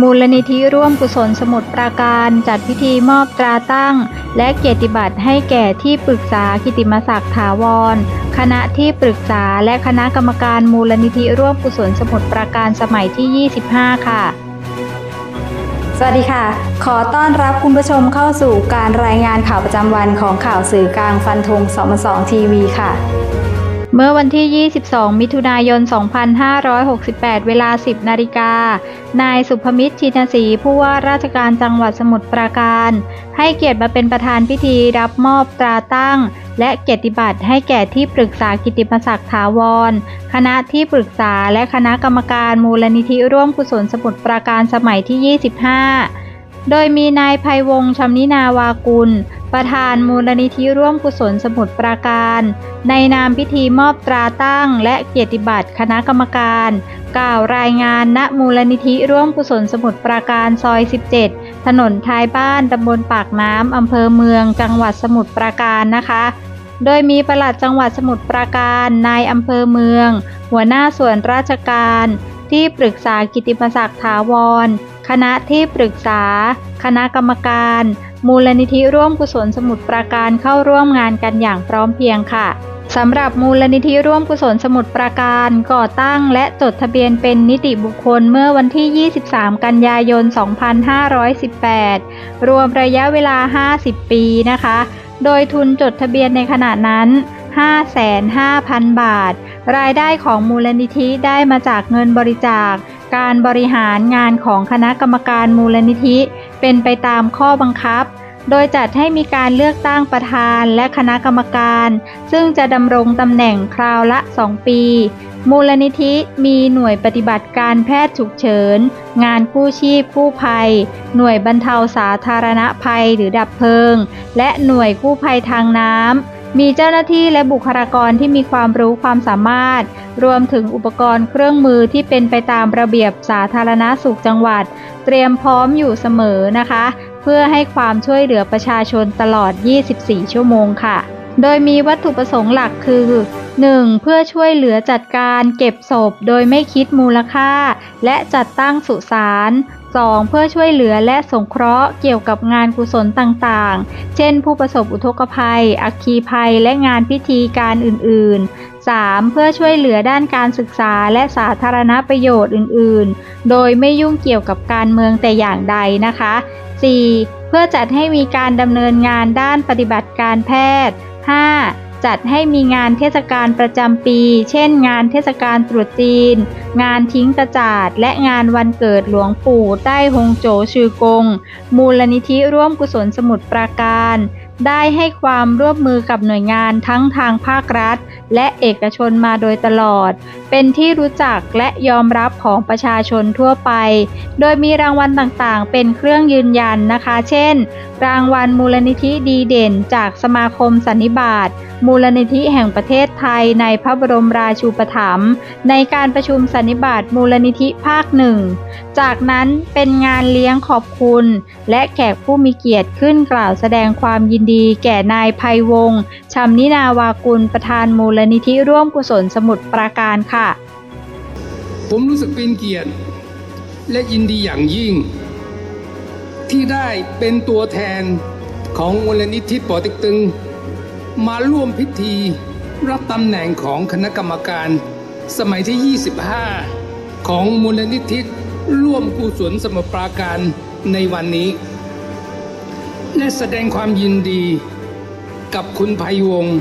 มูลนิธิร่วมกุศลสมุทรปราการ จัดพิธีมอบตราตั้ง และเกียรติบัตรให้แก่ที่ปรึกษากิติมศักดิ์ถาวร คณะที่ปรึกษาและคณะกรรมการมูลนิธิร่วมกุศลสมุทรปราการสมัยที่ 25 ค่ะ สวัสดีค่ะ ขอต้อนรับคุณผู้ชมเข้าสู่การรายงานข่าวประจำวันของข่าวสื่อกลางฟันธง2 2ทีวีค่ะ เมื่อวันที่ 22 มิถุนายน 2568 เวลา 10 นาฬิกา นายสุภมิตรชินศรีผู้ว่าราชการจังหวัดสมุทรปราการ ให้เกียรติมาเป็นประธานพิธีรับมอบตราตั้ง และเกียรติบัตรให้แก่ที่ปรึกษากิติมศักดิ์ถาวร คณะที่ปรึกษาและคณะกรรมการมูลนิธิร่วมกุศลสมุทรปราการสมัยที่ 25โดยมีนายภัยวงศ์ชำนินาวากุล ประธานมูลนิธิร่วมกุศลสมุทรปราการ ในนามพิธีมอบตราตั้ง และเกียรติบัตรคณะกรรมการ กล่าวรายงานณมูลนิธิร่วมกุศลสมุทรปราการซอย 17 ถนนท้ายบ้านตำบลปากน้ำอำเภอเมืองจังหวัดสมุทรปราการนะคะ โดยมีปลัดจังหวัดสมุทรปราการนายอำเภอเมือง หัวหน้าส่วนราชการ ที่ปรึกษากิติมศักดิ์ถาวร คณะที่ปรึกษา คณะกรรมการ มูลนิธิร่วมกุศลสมุทรปราการเข้าร่วมงานกันอย่างพร้อมเพรียงค่ะสำหรับมูลนิธิร่วมกุศลสมุทรปราการก่อตั้งและจดทะเบียนเป็นนิติบุคคลเมื่อวันที่ 23 กันยายน 2518 รวมระยะเวลา 50 ปีนะคะ โดยทุนจดทะเบียนในขณะนั้น 5,500,000 บาท รายได้ของมูลนิธิได้มาจากเงินบริจาค การบริหารงานของคณะกรรมการมูลนิธิเป็นไปตามข้อบังคับ โดยจัดให้มีการเลือกตั้งประธานและคณะกรรมการ ซึ่งจะดำรงตำแหน่งคราวละ 2 ปี มูลนิธิมีหน่วยปฏิบัติการแพทย์ฉุกเฉิน งานกู้ชีพกู้ภัย หน่วยบรรเทาสาธารณภัยหรือดับเพลิง และหน่วยกู้ภัยทางน้ำ มีเจ้าหน้าที่และบุคลากรที่มีความรู้ความสามารถ รวมถึงอุปกรณ์เครื่องมือที่เป็นไปตามระเบียบสาธารณสุขจังหวัด เตรียมพร้อมอยู่เสมอนะคะ เพื่อให้ความช่วยเหลือประชาชนตลอด 24 ชั่วโมงค่ะ โดยมีวัตถุประสงค์หลักคือ 1. เพื่อช่วยเหลือจัดการเก็บศพโดยไม่คิดมูลค่า และจัดตั้งสุสาน 2. เพื่อช่วยเหลือและสงเคราะห์เกี่ยวกับงานกุศลต่างๆ เช่น ผู้ประสบอุทกภัย อัคคีภัย และงานพิธีการอื่น ๆ 3. เพื่อช่วยเหลือด้านการศึกษาและสาธารณประโยชน์อื่น ๆ โดยไม่ยุ่งเกี่ยวกับการเมืองแต่อย่างใดนะคะ 4. เพื่อจัดให้มีการดำเนินงานด้านปฏิบัติการแพทย์ 5. จัดให้มีงานเทศกาลประจำปี เช่น งานเทศกาลตรุษจีน งานทิ้งกระจาด และงานวันเกิดหลวงปู่ใต้ฮงโจชือกง มูลนิธิร่วมกุศลสมุทรปราการ ได้ให้ความร่วมมือกับหน่วยงานทั้งทางภาครัฐ และเอกชนมาโดยตลอด เป็นที่รู้จักและยอมรับของประชาชนทั่วไป โดยมีรางวัลต่างๆ เป็นเครื่องยืนยันนะคะ เช่น รางวัลมูลนิธิดีเด่น จากสมาคมสันนิบาตมูลนิธิแห่งประเทศไทยในพระบรมราชูปถัมภ์ในการประชุมสันนิบาตมูลนิธิภาคหนึ่ง จากนั้นเป็นงานเลี้ยงขอบคุณ และแขกผู้มีเกียรติขึ้นกล่าวแสดงความยินดีแก่นายภัยวงศ์ชำนินาวากุลประธานมูลนิธิร่วมกุศลสมุทรปราการค่ะ ผมรู้สึกเป็นเกียรติและยินดีอย่างยิ่ง ที่ได้เป็นตัวแทนของมูลนิธิปอต็กตึง มาร่วมพิธีรับตำแหน่งของคณะกรรมการ สมัยที่ 25 ของมูลนิธิร่วมกุศลสมุทรปราการในวันนี้ และแสดงความยินดีกับคุณภัยวงศ์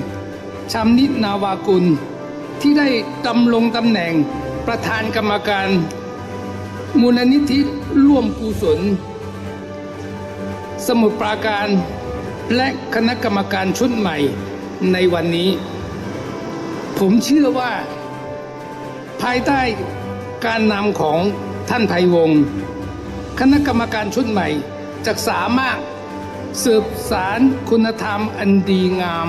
ชำนิดนาวากุล ที่ได้ดำรงตำแหน่งประธานกรรมการ มูลนิธิร่วมกุศล สมุทรปราการ และคณะกรรมการชุดใหม่ในวันนี้ ผมเชื่อว่า ภายใต้การนำของท่านภัยวงศ์คณะกรรมการชุดใหม่จะสามารถ สืบสารคุณธรรมอันดีงาม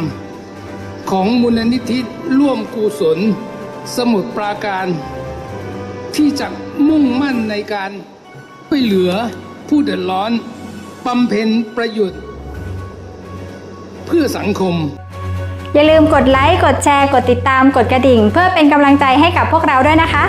ของมูลนิธิร่วมกุศล สมุทรปราการ ที่จะมุ่งมั่นในการช่วยเหลือผู้เดือดร้อนบำเพ็ญประโยชน์เพื่อสังคม อย่าลืมกดไลค์ กดแชร์ กดติดตาม กดกระดิ่ง เพื่อเป็นกำลังใจให้กับพวกเราด้วยนะคะ